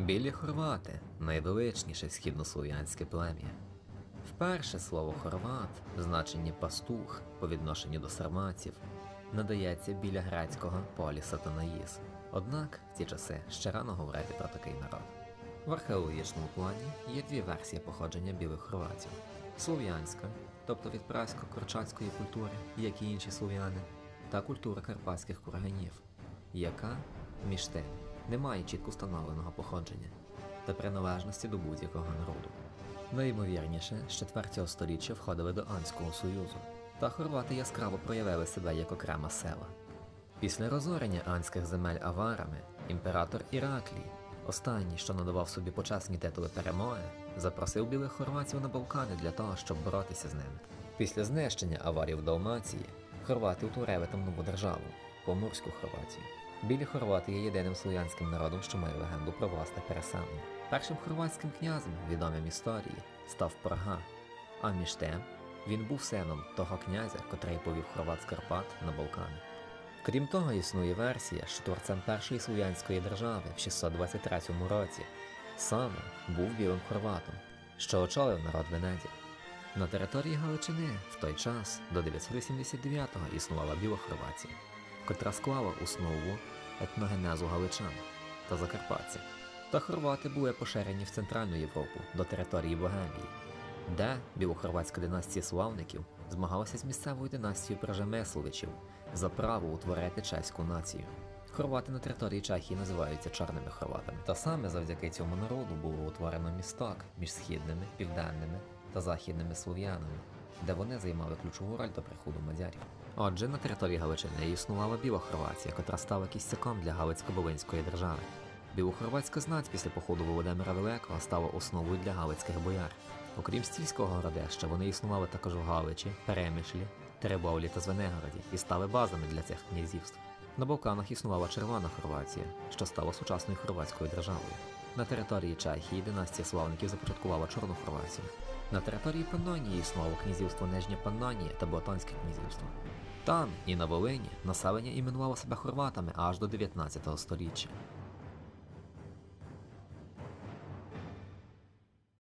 Білі хорвати найвеличніше східнослов'янське плем'я. Вперше слово хорват в значенні пастух по відношенню до сарматів надається біля грецького поліса Танаїс. Однак в ті часи ще рано говорити про такий народ. В археологічному плані є дві версії походження білих хорватів: слов'янська, тобто від прасько-корчацької культури, як і інші слов'яни, та культура карпатських курганів, яка між тим не має чітко встановленого походження та приналежності до будь-якого народу. Найімовірніше, з 4 століття входили до Анського Союзу, та хорвати яскраво проявили себе як окрема села. Після розорення анських земель аварами імператор Іраклій, останній, що надавав собі почесні титули перемоги, запросив білих хорватів на Балкани для того, щоб боротися з ними. Після знищення аварів Далмації хорвати утворили там нову державу Поморську Хорватію. Білі хорвати є єдиним слов'янським народом, що має легенду про власне переселення. Першим хорватським князем, відомим історії, став Прага, а між тим він був сином того князя, котрий повів хорват з Карпат на Балкани. Крім того, існує версія, що творцем першої слов'янської держави в 623 році саме був білим хорватом, що очолив народ Венедік. На території Галичини в той час до 989-го існувала Білохорватія, котра склала основу етногенезу галичан та закарпатців. Та хорвати були поширені в Центральну Європу до території Богемії, де білохорватська династія славників змагалася з місцевою династією Прожемесловичів за право утворити чеську націю. Хорвати на території Чехії називаються чорними хорватами. Та саме завдяки цьому народу було утворено місток між східними, південними та західними слов'янами, де вони займали ключову роль до приходу мадярів. Отже, на території Галичини існувала Біла Хорватія, котра стала кістяком для Галицько-Волинської держави. Білохорватська знать після походу Володимира Великого стала основою для галицьких бояр. Окрім стільського городища, вони існували також в Галичі, Перемишлі, Теребовлі та Звенигороді і стали базами для цих князівств. На Балканах існувала Червона Хорватія, що стала сучасною хорватською державою. На території Чехії династія славників започаткувала Чорну Хорватію. На території Панонії існувало князівство Нижня Панонія та Ботонське князівство. Там і на Волині населення іменувало себе хорватами аж до 19 століття.